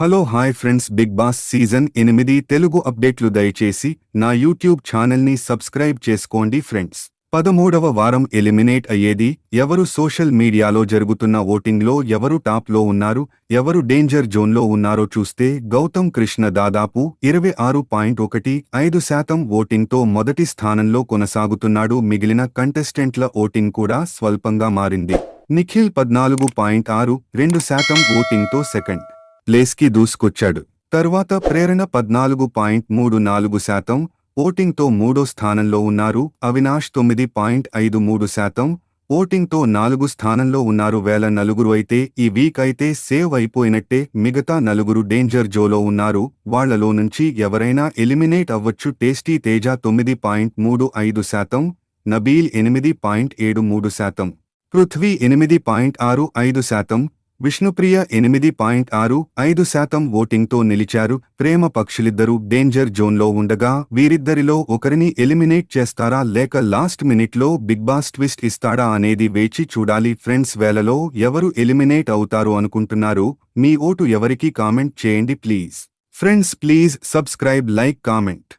Hello hi friends big boss season ఎనిమిది తెలుగు అప్డేట్లు దయచేసి నా యూట్యూబ్ ఛానల్ని సబ్స్క్రైబ్ చేసుకోండి ఫ్రెండ్స్. పదమూడవ వారం ఎలిమినేట్ అయ్యేది ఎవరు సోషల్ మీడియాలో జరుగుతున్న ఓటింగ్లో ఎవరు టాప్లో ఉన్నారు ఎవరు డేంజర్ జోన్లో ఉన్నారో చూస్తే గౌతమ్ కృష్ణ దాదాపు ఇరవై ఆరు పాయింట్ ఒకటి ఐదు శాతం ఓటింగ్తో మొదటి స్థానంలో కొనసాగుతున్నాడు. మిగిలిన కంటెస్టెంట్ల ఓటింగ్ కూడా స్వల్పంగా మారింది. నిఖిల్ పద్నాలుగు పాయింట్ ఆరు రెండు శాతం ఓటింగ్తో సెకండ్. ప్లేస్కి దూసుకొచ్చాడు. తర్వాత ప్రేరణ పద్నాలుగు పాయింట్ మూడు నాలుగు శాతం ఓటింగ్తో మూడో స్థానంలో ఉన్నారు అవినాష్ తొమ్మిది పాయింట్ ఐదు మూడు శాతం ఓటింగ్తో నాలుగు స్థానంలో ఉన్నారు వేల నలుగురు అయితే ఈ వీక్ అయితే సేవ్ అయిపోయినట్టే మిగతా నలుగురు డేంజర్ జోలో ఉన్నారు వాళ్ళలో నుంచి ఎవరైనా ఎలిమినేట్ అవ్వచ్చు టేస్టీ తేజ తొమ్మిది పాయింట్ మూడు ఐదు శాతం నబీల్ ఎనిమిది పాయింట్ ఏడు మూడు శాతం పృథ్వీ ఎనిమిది పాయింట్ ఆరు ఐదు శాతం విష్ణుప్రియ ఎనిమిది పాయింట్ ఆరు ఐదు శాతం ఓటింగ్తో నిలిచారు. ప్రేమ పక్షులిద్దరూ డేంజర్ జోన్లో ఉండగా వీరిద్దరిలో ఒకరిని ఎలిమినేట్ చేస్తారా లేక లాస్ట్ మినిట్లో బిగ్ బాస్ ట్విస్ట్ ఇస్తాడా అనేది వేచి చూడాలి. ఫ్రెండ్స్ వేలలో ఎవరు ఎలిమినేట్ అవుతారు అనుకుంటున్నారు? మీ ఓటు ఎవరికి కామెంట్ చేయండి please. Friends please subscribe like comment.